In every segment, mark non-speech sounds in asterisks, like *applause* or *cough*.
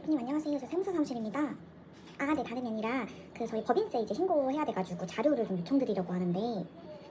네, 대표님 안녕하세요. 저 세무사 사무실입니다. 아, 네, 다름이 아니라 그 저희 법인세 이제 신고해야 돼가지고 자료를 좀 요청드리려고 하는데,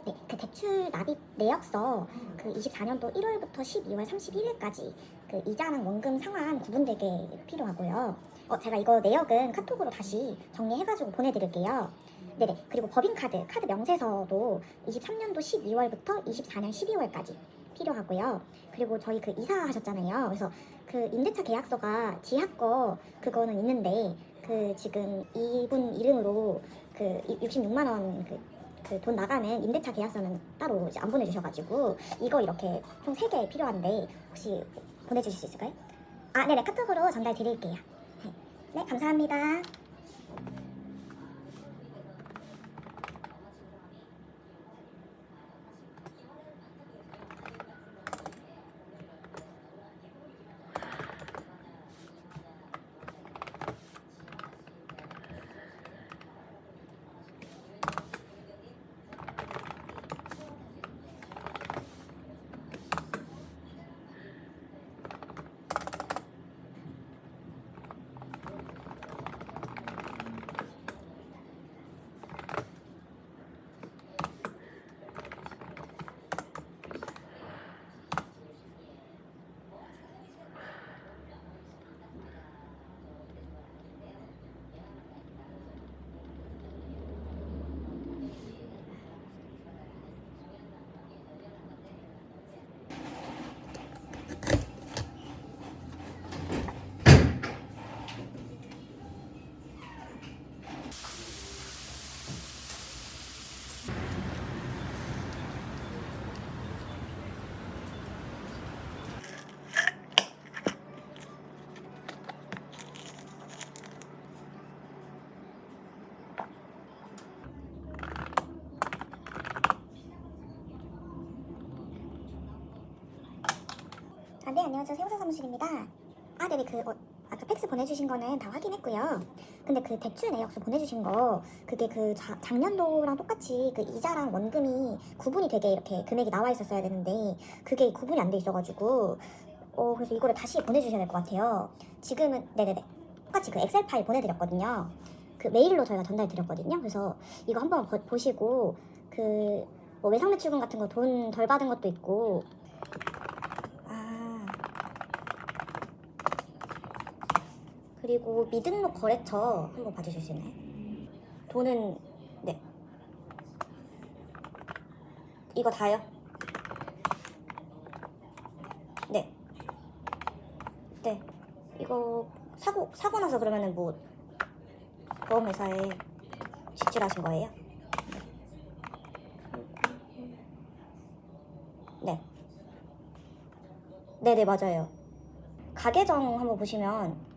네, 그 대출 납입 내역서 그 24년도 1월부터 12월 31일까지 그 이자랑 원금 상환 구분되게 필요하고요. 어, 제가 이거 내역은 카톡으로 다시 정리해가지고 보내드릴게요. 네네. 그리고 법인카드, 카드 명세서도 23년도 12월부터 24년 12월까지 필요하고요. 그리고 저희 그 이사하셨잖아요. 그래서 그 임대차 계약서가 지하 거 그거는 있는데 그 지금 이분 이름으로 그 66만 원그 돈 나가는 임대차 계약서는 따로 이제 안 보내주셔가지고 이거 이렇게 총 3개 필요한데 혹시 보내주실 수 있을까요? 아 네네 카톡으로 전달 드릴게요 네, 네 감사합니다 안녕하세요. 세무사 사무실입니다. 아, 네네, 그, 어, 아까 팩스 보내주신 거는 다 확인했고요. 근데 그 대출 내역서 보내주신 거, 그게 그 자, 작년도랑 똑같이 그 이자랑 원금이 구분이 되게 이렇게 금액이 나와 있었어야 되는데, 그게 구분이 안 돼 있어가지고, 어, 그래서 이거를 다시 보내주셔야 될 것 같아요. 지금은, 네네네. 똑같이 그 엑셀 파일 보내드렸거든요. 그 메일로 저희가 전달드렸거든요. 그래서 이거 한번 보- 보시고, 그, 뭐 외상 매출금 같은 거 돈 덜 받은 것도 있고, 아. 그리고 미등록 거래처 한번 봐주실 수 있나요? 돈은 네. 이거 다요? 네. 네. 이거 사고 사고 나서 그러면은 뭐 보험회사에 지출하신 거예요? 네. 네네 맞아요. 가계정 한번 보시면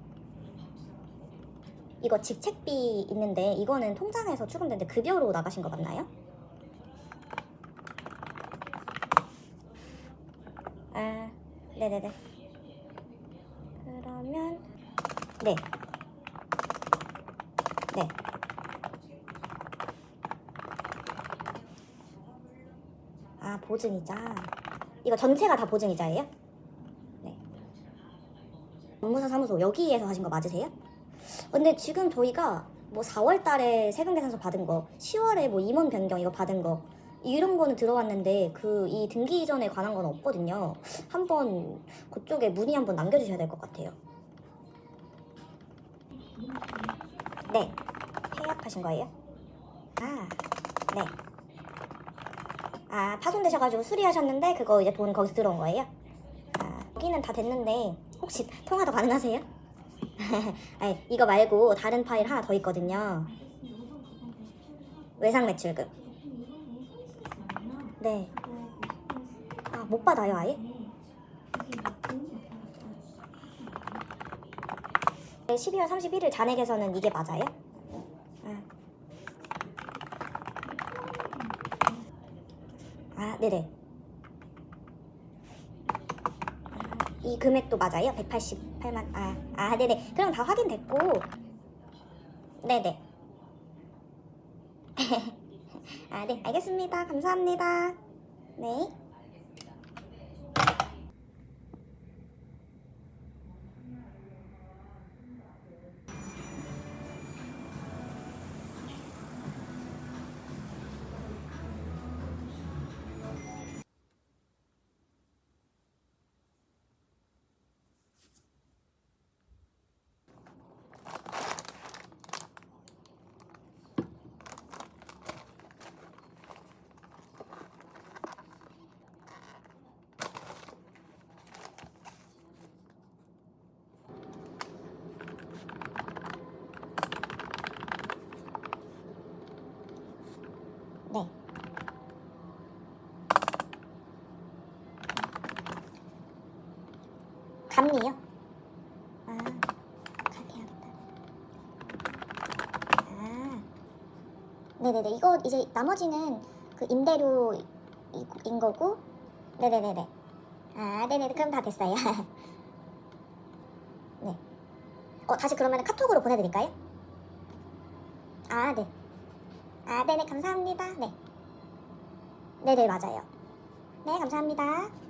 이거 직책비 있는데 이거는 통장에서 출금되는데 급여로 나가신 거 맞나요? 아 네네네. 그러면 네. 네. 아 보증이자 이거 전체가 다 보증이자예요? 네. 업무사 사무소 여기에서 하신 거 맞으세요? 근데 지금 저희가 뭐 4월 달에 세금 계산서 받은 거, 10월에 뭐 임원 변경 이거 받은 거 이런 거는 들어왔는데 그 이 등기 이전에 관한 건 없거든요. 한번 그쪽에 문의 한번 남겨 주셔야 될 것 같아요. 네, 해약하신 거예요? 아, 네. 아 파손되셔 가지고 수리하셨는데 그거 이제 돈 거기서 들어온 거예요? 아 여기는 다 됐는데 혹시 통화도 가능하세요? *laughs* 아니 이거 말고 다른 파일 하나 더 있거든요. 외상 매출금. 네. 아 못 받아요 아예? 네, 12월 31일 잔액에서는 이게 맞아요? 아. 아, 네네. 아, 이 금액도 맞아요? 188만. 아, 아, 네네. 그럼 다 확인됐고. 네네. *laughs* 아, 네. 알겠습니다. 감사합니다. 네. 감리요? 아, 가게하겠다. 아, 네네네. 이거 이제 나머지는 그 임대료인 거고, 네네네네. 아, 네네. 그럼 다 됐어요. *laughs* 네. 어, 다시 그러면 카톡으로 보내드릴까요? 아, 네. 아, 네네. 감사합니다. 네. 네네, 맞아요. 네, 감사합니다.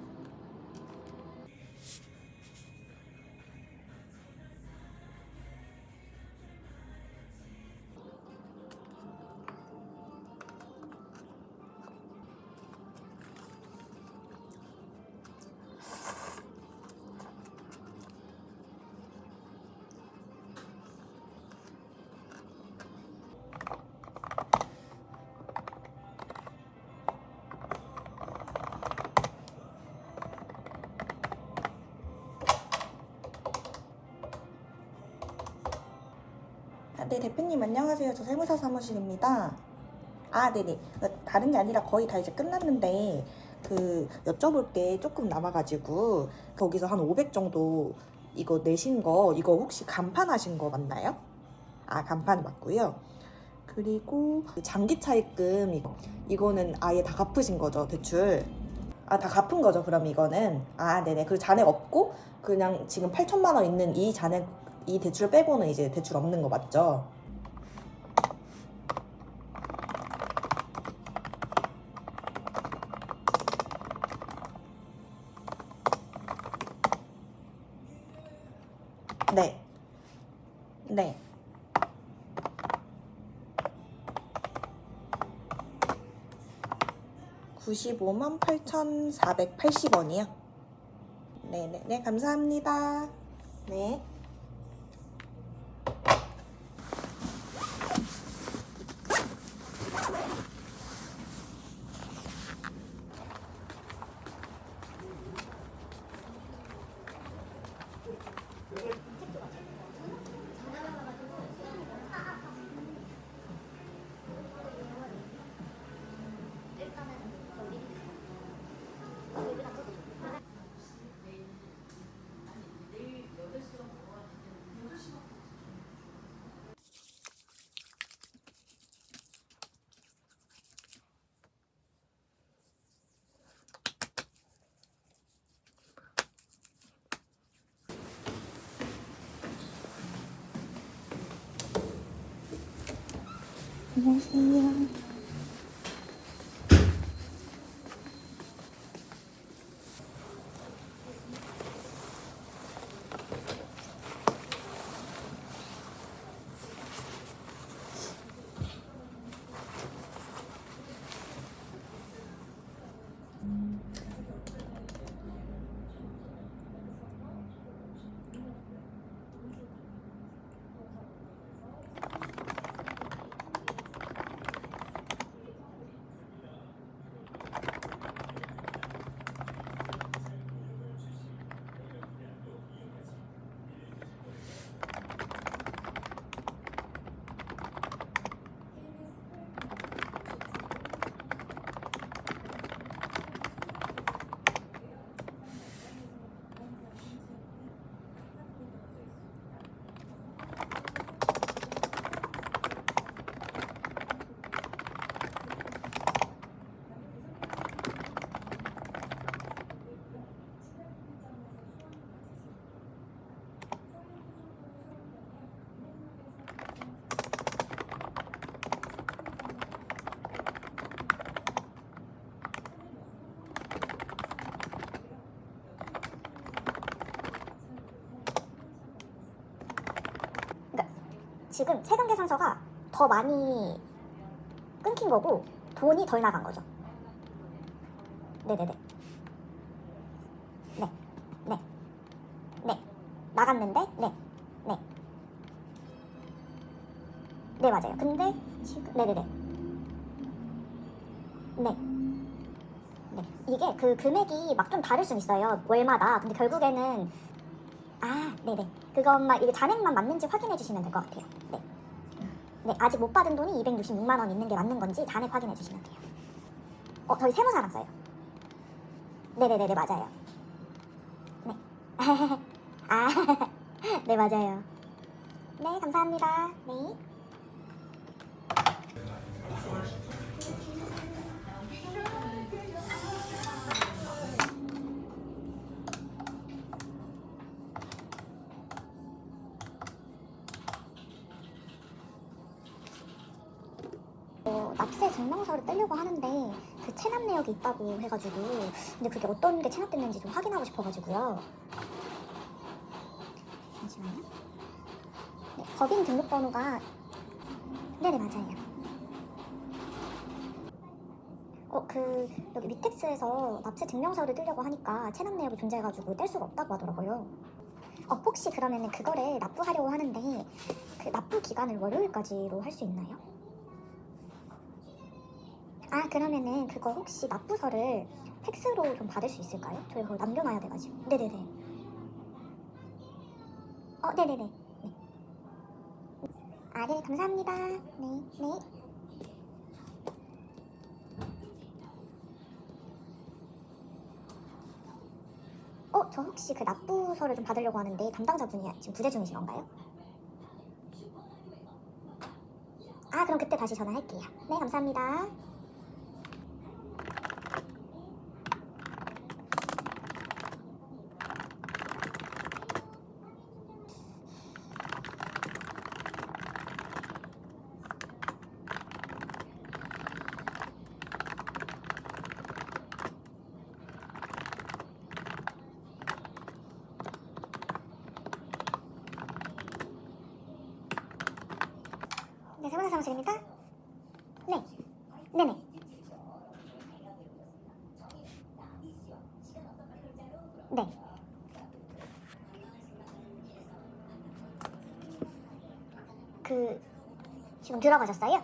네, 대표님 안녕하세요. 저 세무사 사무실입니다. 아, 네네. 어, 다른 게 아니라 거의 다 이제 끝났는데 그 여쭤볼 게 조금 남아가지고 거기서 한 500 정도 이거 내신 거 이거 혹시 간판하신 거 맞나요? 아, 간판 맞고요. 그리고 그 장기 차입금 이거 이거는 아예 다 갚으신 거죠, 대출? 아, 다 갚은 거죠, 그럼 이거는? 아, 네네. 그 잔액 없고 그냥 지금 8천만 원 있는 이 잔액 이 대출 빼고는 이제 대출 없는 거 맞죠? 네. 네. 구십오만 팔천사백팔십 원이요. 네네 네 감사합니다. 네. 안녕하세요. 지금 세금 계산서가 더 많이 끊긴 거고 돈이 덜 나간 거죠. 네네네. 네, 네, 네. 나갔는데, 네, 네. 네, 맞아요. 근데 지금, 네네네. 네. 네. 이게 그 금액이 막 좀 다를 순 있어요. 월마다. 근데 결국에는 아, 네네. 그것만 이게 잔액만 맞는지 확인해 주시면 될 것 같아요. 네. 네, 아직 못 받은 돈이 266만 원 있는 게 맞는 건지 잔액 확인해 주시면 돼요. 어, 저희 세무사랑 써요. 네네네네, 맞아요. 네. *laughs* 아, *laughs* 네 맞아요. 네 감사합니다. 네. 증명서를 떼려고 하는데 그 체납 내역이 있다고 해가지고 근데 그게 어떤 게 체납됐는지 좀 확인하고 싶어가지고요. 잠시만요. 네, 법인 등록번호가 네네 맞아요. 어 그 여기 위텍스에서 납세 증명서를 떼려고 하니까 체납 내역이 존재해가지고 뗄 수가 없다고 하더라고요. 어 혹시 그러면은 그거를 납부하려고 하는데 그 납부 기간을 월요일까지로 할 수 있나요? 아 그러면은 그거 혹시 납부서를 팩스로 좀 받을 수 있을까요? 저희 그걸 남겨놔야 돼가지고. 네네네. 어 네네네. 네. 아네 감사합니다. 네네. 어 저 혹시 그 납부서를 좀 받으려고 하는데 담당자분이 지금 부재 중이신 건가요? 아 그럼 그때 다시 전화할게요. 네 감사합니다 사무실입니다. 네, 네네. 네. 그 지금 들어가셨어요?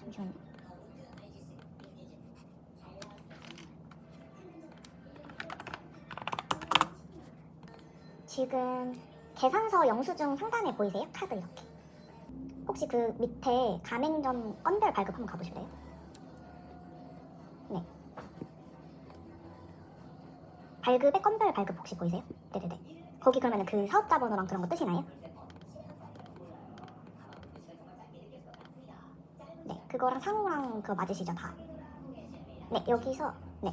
잠시만요. 지금 계산서 영수증 상단에 보이세요? 카드 이렇게. 혹시 그 밑에 가맹점 건별 발급 한번 가보실래요? 네. 발급에 건별 발급 혹시 보이세요? 네네네. 거기 그러면 그 사업자 번호랑 그런 거 뜨시나요? 네, 그거랑 상호랑 그거 맞으시죠 다? 네, 여기서 네,